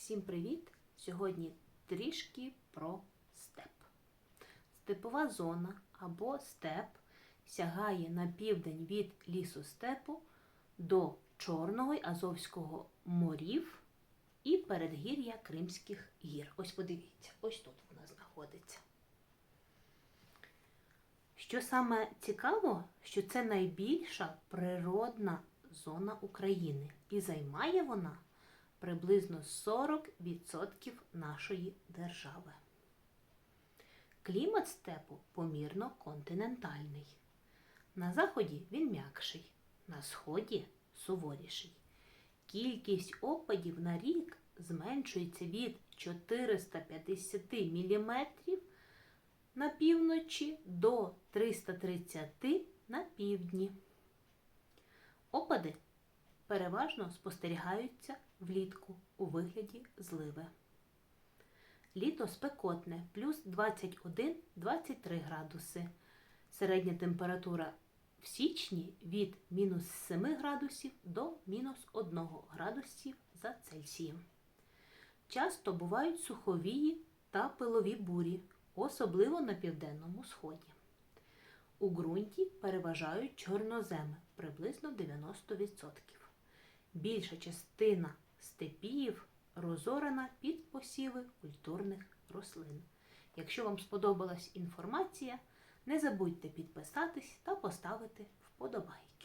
Всім привіт! Сьогодні трішки про степ. Степова зона або степ сягає на південь від лісу степу до Чорного й Азовського морів і передгір'я Кримських гір. Ось подивіться, ось тут вона знаходиться. Що саме цікаво, що це найбільша природна зона України, і займає вона приблизно 40% нашої держави. Клімат степу помірно континентальний. На заході він м'якший, на сході суворіший. Кількість опадів на рік зменшується від 450 мм на півночі до 330 на півдні. Опади переважно спостерігаються влітку у вигляді зливи. Літо спекотне плюс 21-23 градуси. Середня температура в січні від мінус 7 градусів до мінус 1 градусів за Цельсієм. Часто бувають суховії та пилові бурі, особливо на південному сході. У ґрунті переважають чорноземи приблизно 90%. Більша частина степів розорена під посіви культурних рослин. Якщо вам сподобалась інформація, не забудьте підписатись та поставити вподобайки.